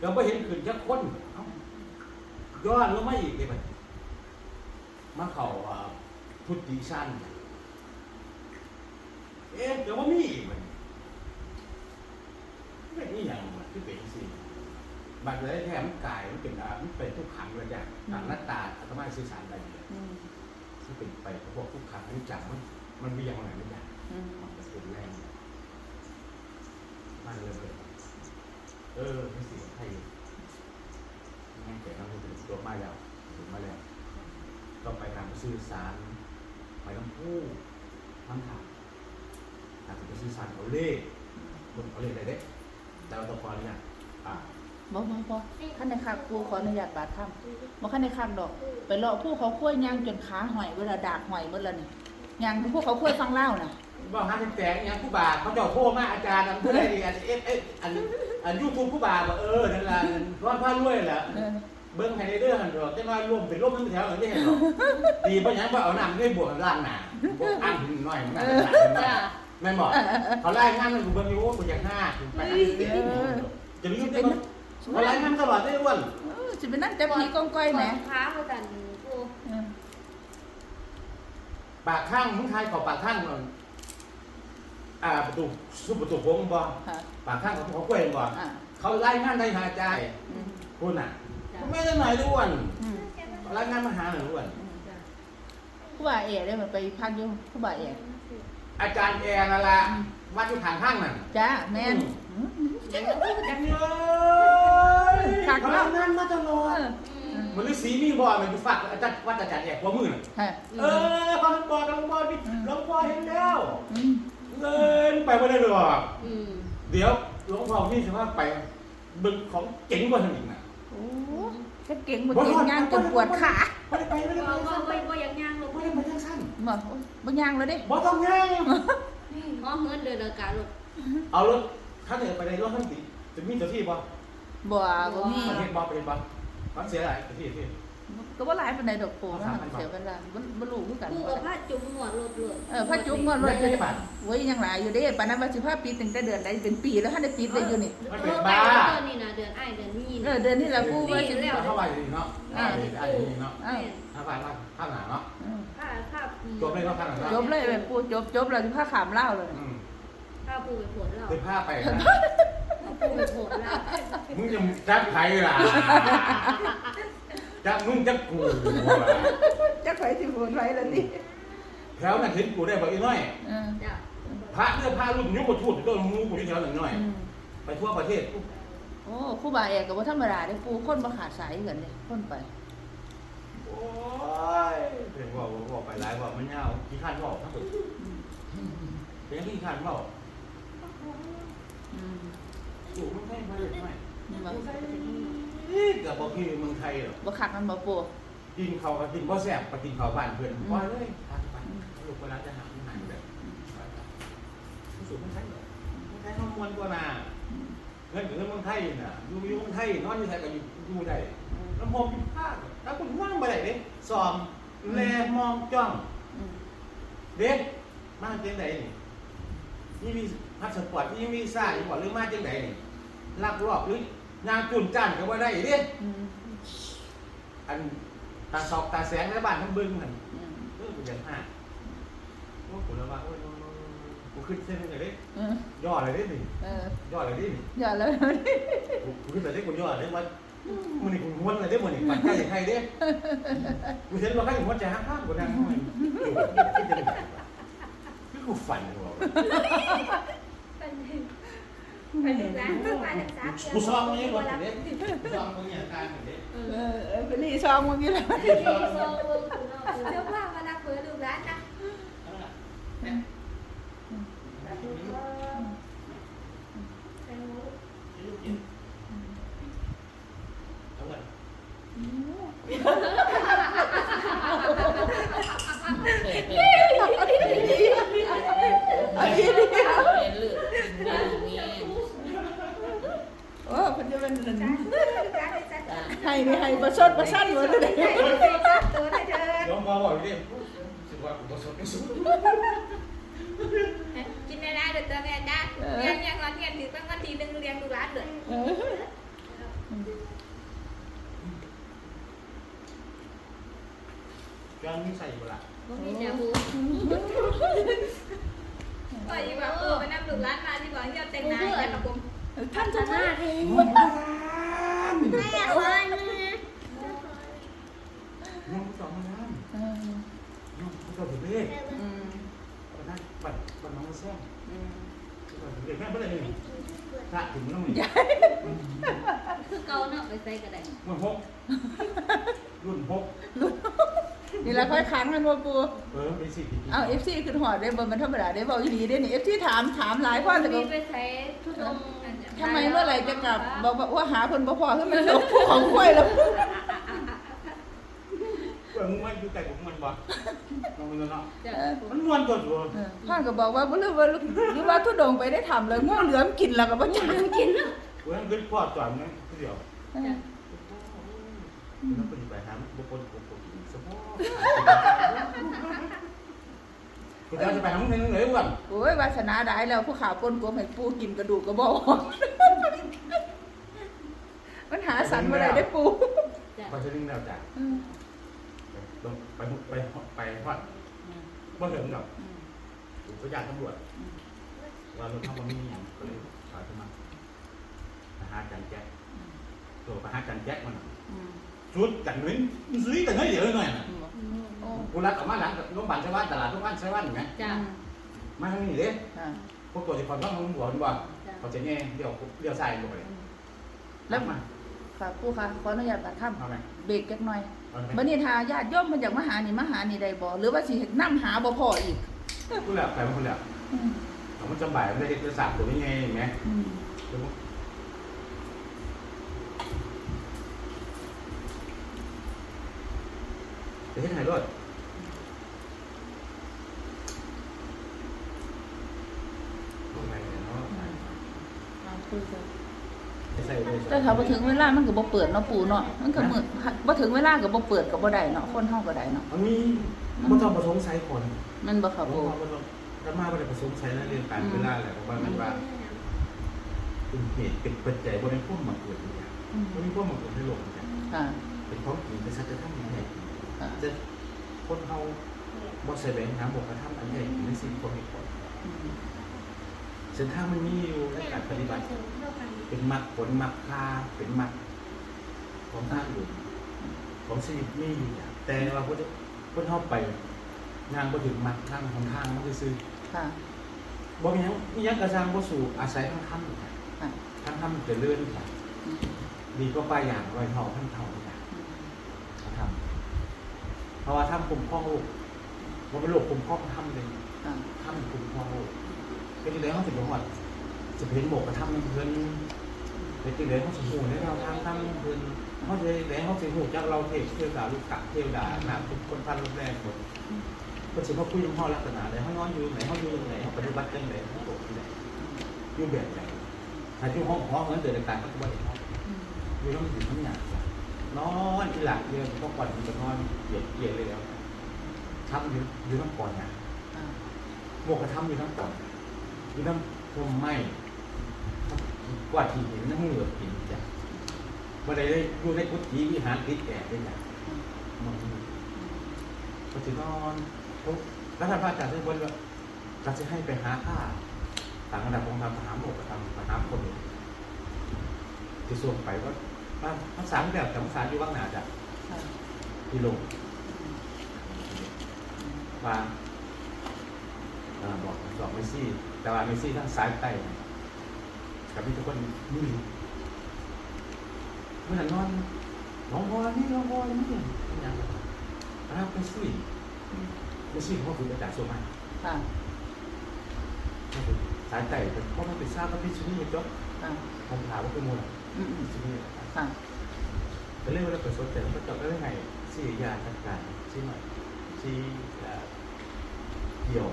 เราไม่เห็นขึ้นจักคนเอ้าย้อนลงมาอีกเลยมันมาเข่าอ่าพุทธิชันเอ๊ะเดี๋ยวว่ามีอีกมันไม่นี่อย่างมันที่เป็นสิบัตรเลยแท้มันกายมันเป็นอ่ามันเป็นทุกขังเลยอย่างต่างหน้าตาอาตมาสื่อสารอะไรเนี่ยอืมที่เป็นไปเพราะพวกทุกขังนี่จังมันมันมีอย่างไรไม่อย่างอืมมันจะเป็นแรงมันเลยเลย เออไม่เสียใครง่ายแต่เราถึงตัวมาแล้วถึงมาแล้วต้องไปทางสื่อสาร ไปน้ำผู้ทั้งทางอาจจะไปสื่อสารเขาเล่บนเขาเล่อะไรเด้แต่เราต้องขออนุญาตอ่าบ่บ่บ่ขั้นในคักกูขออนุญาตบาดถ้ำบ่ขั้นในคักดอก ไปเลาะผู้เขาคุ้ยย่างจนขาหอยเวลาดากหอยเมื่อละนี่ย่างผู้เขาคุ้ยฟังเล่าน่ะว่าห้าเป็นแสงย่างผู้บาเขาเจะโทษมาอาจารย์อันผู้ดดีอันเอฟเอฟอัน อันยูทูบผู้บาว่าเออนั่นแหละร้อนผ้ารวยแหละเออเบิ้งภายในเรื่องหันดอกจะน้อยร่วมเป็นร่มทั้งแถวหลังที่เห็นหรอกดีเพราะอย่างว่าเอาน้ำด้วยบวกล่างหนาบวกอ้างหินหน่อยมันน่าจะหนาแม่นบอกเขาไล่งานมันกูเบิ้งอยู่กูอยากห้าถึงไปจะมียุ่งได้มั้ยเขาไล่งานตลอดได้อ้วนเออสิเป็นนั่นจะผีกองก้อยแหมค้าเขากันกูเออปากข้างมึงทายเขาปากข้างมันอ่าประตูซุปประตูโค้งบ่ค่ะ ปากข้างเขาเขากล้วยบ่อ่าเขาไล่งานได้หาใจอืมคุณน่ะไม่ได้หน่อยด้วนอืมเขาไล่งานมาหาหน่อยด้วนอืมผู้บ่าเอ๋ได้มันไปพักอยู่ผู้บ่าเอ๋อาจารย์แอร์นั่นละวัดอยู่ทางข้างนั่น จ้าแม่นอืมจังเลยขัดเขาเนาะทำงานมาตลอเอดอมันฤาษีมีบ่อมันอยู่ฝากอาจารย์วัดอาจารย์แอกหัวมือน่ะฮะเออเขาบอกหลวงพ่อพี่หลวงพ่อเห็นแล้ว อืม เดินไปไม่ได้หรอกอืมเดี๋ยวหลวงพ่อพี่จะว่าไปบึงของเจ๋งกว่าทางอีกน่ะโอ้แค่เก่งบ่เก่งย่างจนปวดขาไม่ได้ไปไม่ได้ว่าไปว่าว่าว่ายังย่างลูกไม่ได้ไปทางสั้นบ่บ่ย่างแล้วเด้บ่ต้องย่างหมอเฮิร์นเดินอากาศลูกเอารถถ้าเหนือไปในรถท่านติจะมีเจ้าที่บ่บ่บ่มี ประเทศบ่ประเทศบ่มันเสียอะไรประเทศที่ ก็บ่หลายปานใดดอกโปนะเสียเวลาบ่บ่รู้คือกันกูกับผ้าจุ่มหัวรถเลยเออพระจุ๊บงวดรถเลยโอ้ยยังหลายอยู่เด้ปานนั้นว่าสิพาปีตั้งแต่เดือนใดเป็นปีแล้วทันได้ปิดเลยอยู่นี่เดือนนี่นะเดือนไอ้เดือนนี้เออเดือนนี้ละกูว่าสิเอาเข้าไปดีเนาะอ่าดีอ่าดีเนาะเอ้าถ้าไปว่าข้างหน้าเนาะเออผ้าผ้าจบเลยเนาะข้างหน้าเนาะจบเลยแบบปูจบจบแล้วสิพาขามลาวเลยอืมผ้าปูไปโผล่แล้วเดินผ้าไปนะปูไปโผล่แล้วมึงจะจับใครล่ะ จับมึงจับกูจักไผสิพูดไว้ล่ะนี่แถวนั้นเห็นกูได้บอกอีน้อย เออจ้ะพระเนื้อผ้ารุ่นยุคทูตก็มูกูที่แถวนั้นน้อย อืมไปทั่วประเทศโอ้ครูบาเอกก็บ่ธรรมดาเด้ปูคนบ่ขาดสายกันเด้คนไป โอ้ยเป็นว่าบอกไปหลายว่ามันยาวขี้ข้านบอกทั้งหมดอืมเป็นยังขี้ข้านบอกอืมกูไม่ใช่ไม่ไม่ นี่บ่ กับบอกพี่เมืองไทยหรอกบ่คักมันบ่ปูกินเขาก็กินบ่แซ่บไปกินเขาบ้านเพื่อนปล่อยเลยทานไปลูกเวลาจะหาอาหารแบบรู้สึกมันใช่เหรอมันใช่ข้าวมวนกว่านาอืมเงินถึงเมืองไทยน่ะอยู่อยู่เมืองไทยนอนอยู่ไทยก็อยู่อยู่ได้ลำโพงพิพากถ้าคุณว่างไปไหนเด้ซอมแลมองจ้องอืมเด็กมาจังไดนี่นี่มีพาสปอร์ตนี่มีซ่าอยู่บ่หรือมาจังไดนี่ลักลอบหรือ ยางจุนจ้านก็บ่ได้เด้อืมอันตาซอกตาแสงในบ้านทั้งบึงนั่นอืมเออกูยังห้าโอ้กูแล้วว่าโอ้ยกูขึ้นเส้นเลยเด้เออย่อเลยเด้นี่เออย่อเลยเด้นี่อย่าเลยกูกูขึ้นไปได้กูย่อเลยว่ามันนี่กูม้วนเลยเด้มันนี่ปัดใจใครเด้กูเห็นว่าใครม้วนใจห้างข้างกูนั่งมันคือกูฝันกูบอก เป็นเป็นร้าน ก็มาจากสามกูซ้อมมึงยังก่อนเด้กูซ้อมมึงอย่างการเด้เอเอออเออเป็นนี่ซองมึงอยู่แล้วเจ้าว่ามาลักเปิดดูร้านนะอั ไม่ให้ประชดประชันหมดเลยตัวได้เถิอมมาบอกดิสิว่ากูประชดไม่สุดกินได้ได้เด็ดตัวแม่จ้าเลี้ยงยังร้อนเงี้ยถือตั้งวันทีหนึ่งเลี้ยงดูร้านเลยยังมีใส่อยู่ละมีแต่หูก็อยู่แบบเออไปนั่งดูร้านมาที่บอกเงี้ยเต็งนายแต่กระปุมท่านจะมาเอง พระถึงน้องนี่คือเกาเนาะไปใส่ก็ได้มันหกรุ่นหกนี่ละค่อยค้างกันว่าปูเออมีสิทธิ์เอาเอฟซีขึ้นหอดได้บ่มันธรรมดาได้บอกอีหลีได้นี่เอฟซีถามถามหลายพ่อแต่ก็มีไปใส่ทุดงทำไมเมื่อไหร่จะกลับบอกว่าว่าหาคนบ่พอขึ้นมันลบผู้ของคุยแล้ว เออมึงไม่อยู่ไกลกับมันบ่น้องมันเนาะจะมันม่วนตัวตัวเออพ่อก็บอกว่าบ่รู้ว่าหรือว่าทุดงไปได้ทำเลยง่วงเหลือมกินแล้วก็บ่จักกินกูยังขึ้นพ่อจอดนะเดียวเออแล้วปฏิบัติธรรมบุคคลบุคคลสมองกูจะไปทำเงินเหนื่อยวันโอ้ยวาสนาได้แล้วผู้ขาปนกลมให้ปูกินกระดูกก็บ่ออกมันหาสันบ่ได้ได้ปูจะพอจะนึงแล้วจ้ะอืม ลงไปไปไปทอดบ่ถึงกับก็อยากตำรวจว่ารถเข้ามามีอย่างก็เลยถอยขึ้นมาไปหาจันแจ๊กตัวไปหาจันแจ๊กมันอืมชุดกันมิ้นซื้อแต่เฮ้ยเดี๋ยวหน่อยนะโอ้กูรักออกมาหลังกับโรงพยาบาลชาวบ้านตลาดโรงพยาบาลชาวบ้านไงจะมาทางนี้เด้อ่าพวกตัวที่คนต้องมึงหัวมึงว่าเขาจะแง่เดี๋ยวเดี๋ยวใส่ลงไปแล้วมาค่ะปูค่ะขออนุญาตตัดคำเอาไหมเบรกจักหน่อยเอาไหม บัดนี้ถ้าญาติโยมมันอยากมาหานี่มาหานี่ได้บ่หรือว่าสินำหาบ่พออีกกูแล้วแต่คนแล้วอืมเขามันจำบ่ายมันได้เด็กจะสามตัวนี้ไงอย่างเงี้ยอืมเดี๋ยวให้ถ่ายรถตรงไหนเนาะ เอาคุยกัน ใส่เลย แต่ถ้าบ่ถึงเวลามันก็บ่เปิดเนาะปู่เนาะมันก็มืดบ่ถึงเวลาก็บ่เปิดก็บ่ได้เนาะคนเฮาก็ได้เนาะมันมีมันต้องผสมใส่คนมันบ่ค่ะเขาปู่บอกว่าถ้ามาไม่ได้ผสมใช้แล้วเรียนการเวลาแหละเพราะว่ามันว่าเป็นเหตุเป็นปัจจัยบนในพวกมันเกิดอย่างอืมบนในพวกมันเกิดในโลกอย่างค่ะเป็นของจริงเป็นสัจธรรมอย่างใหญ่ค่ะจะคนเฮาบ่แสวงหาบอกกระทำอันใหญ่ในสิ่งคนมีคนอืมเส้นทางมันมีอยู่ในการปฏิบัติ เป็นมรรคผลมรรคพาเป็นมรรคของทางอื่นของชีวิตมีอยู่อย่างแต่ว่าคนคนเฮาไปงานบ่ถึงมรรคทางของทางมันคือค่ะบ่มีหยังมีหยังกระซังบ่สู่อาศัยทางธรรมนี่ค่ะค่ะทางธรรมเจริญค่ะอืมดีกว่าปลายอย่างไว้เท่าท่านเท่าค่ะอืมทำเพราะว่าธรรมคุ้มครองโลกบ่เป็นโลกคุ้มครองธรรมเลยค่ะธรรมคุ้มครองโลกเป็นจังได๋เฮาสิบ่ฮอดจะเห็นหมกกระทำเพิ่น เป็นจังได๋เฮาสิฮู้ในแนวทางธรรมเพิ่นเฮาสิได้เฮาสิฮู้จักเราเทพเทวดาลูกกะเทวดาหนาทุกคนพันรูปแรกหมดเพิ่นสิมาคุยกับเฮาลักษณะใดเฮานอนอยู่ไหนเฮาอยู่จังไดเฮาปฏิบัติจังไดเฮาโตจังไดอยู่แบบไหนถ้าอยู่ห้องห้องนั้นเกิดการก็บ่ได้ห้องอยู่ต้องถึงทั้งอย่างนอนที่หลักเดียวก็ก่อนมันจะนอนเหยียดเหยียดเลยแล้วทำอยู่อยู่ทั้งก่อนนะอ่าหมวกกระทำอยู่ทั้งก่อนอยู่ทั้งพรมไหม้ วาดที่เห็นนั่งเหลือกินจ้ะบ่ได้เลยอยู่ในกุฏิวิหารติดแก่ด้วยจ้ะอืมมันก็จะนอนทุกแล้วท่านพระอาจารย์ทุกคนว่าก็จะให้ไปหาผ้าต่างระดับของทำไปหาหมวกกระทำไปหาคนที่ส่งไปว่าบ้านภาษาแบบแต่ภาษาอยู่ว่างหนาจ้ะค่ะที่ลงว่าอ่าบอกสอบเมสซี่ แต่ว่าเมสซี่ทั้งซ้ายใต้นะ กับพี่ทุกคนนี่เมื่อนั้นอนน้องบอลนี่น้องบอลนี่อย่างรับเมสซี่อืมสซี่เขาคืออาจารย์โซมาค่ะเขาคือสายใต้เป็นเพราะมันเป็นทราบว่าพี่ชุนี่จบค่ะผมถามว่าคือมูลอืมอืมชุนี่ค่ะแต่เรื่องเวลาเปิดโซนแต่ก็จบได้ยังไงสี่ยาจัดการชี้หน่อยชี้เอ่อเดี่ยว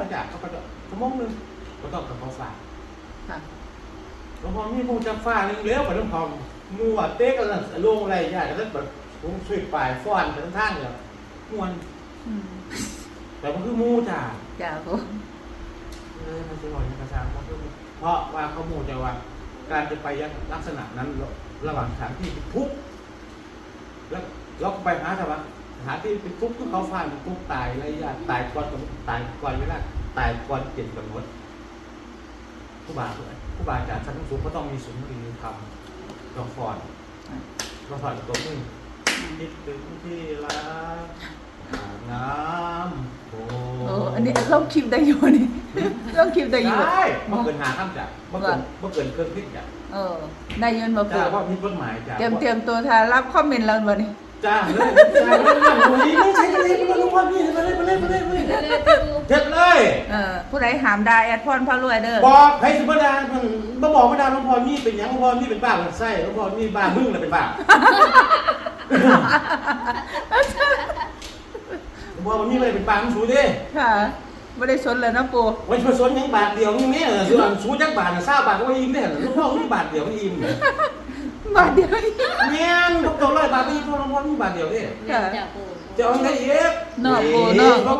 มาจากเขากระดอกสมองหนึ่งก็ต้องกับเขาฝากค่ะหลวงพ่อมีผู้จักฟ้าเลี้ยงเลี้ยวไปหลวงพ่อมูอะเต๊กกันลงอะไรอย่างเงี้ยแล้วแบบผมช่วยปลายฟ้อนไปทั้งทางเลยมวนอืมแต่มันคือมูจ้าจ้าปูเออมันจะหน่อยกระซังมันคือเพราะว่าเขาโมจะว่า การจะไปยังลักษณะนั้น ระระหว่างสถานที่เป็นทุกข์แล้ว เราก็ไปหาแต่ว่าสถานที่เป็นทุกข์ที่เขาฟาดเป็นทุกข์ตายระยะตายก่อนกำหนดตายก่อนเวลาตายก่อนเจ็ดกำหนดผู้บาผู้บาอาจารย์ชั้นสูงก็ต้องมีสุนทรีธรรมลองฟอนลองฟอนตัวนึงคิดถึงที่รักอาบน้ำโอ้โอ้อันนี้ลองคลิปได้อยู่นี่ลองคลิปได้อยู่ได้เมื่อเกินหาข้ามจ้ะเมื่อเกินเมื่อเกินเครื่องพิษจ้ะเออได้ยินบ่จ้าปูว่าพิษกฎหมายจ้ะเตรียมเตรียมตัวทารับคอมเมนต์แล้วบ่นี่ จ้าเลยจ้าเลยโอ้ยไม่ใช่เลยไม่ต้องว่าพี่มาเลยมาเลยมาเลยมาเลยเลือดปูเจ็ดเลยเออผู้ใดหามดาแอดพรพารวยเด้อบอกให้สุภดามันมาบอกมาดาลวงพ่อนี่เป็นหยังลวงพ่อนี่เป็นบ้าเป็นไส้ลวงพ่อนี่บ้ามึงเลยเป็นบ้าลวงพ่อมันนี่เลยเป็นบ้ามึงสูดิค่ะบ่ได้สนเลยนะปูไว้ผสมยังบาทเดียวนี่แม่ส่วนสูจักบาทน่ะทราบบาทก็ว่าอิ่มได้หลวงพ่อนี่บาทเดียวมันอิ่ม บาทเดียวแม่นพวกตัวร้อยบาทไม่อิ่มหลวงพ่อนี่บาทเดียวเด้เลือดจากปู จะเอาไงอีก เนาะปู่เนาะ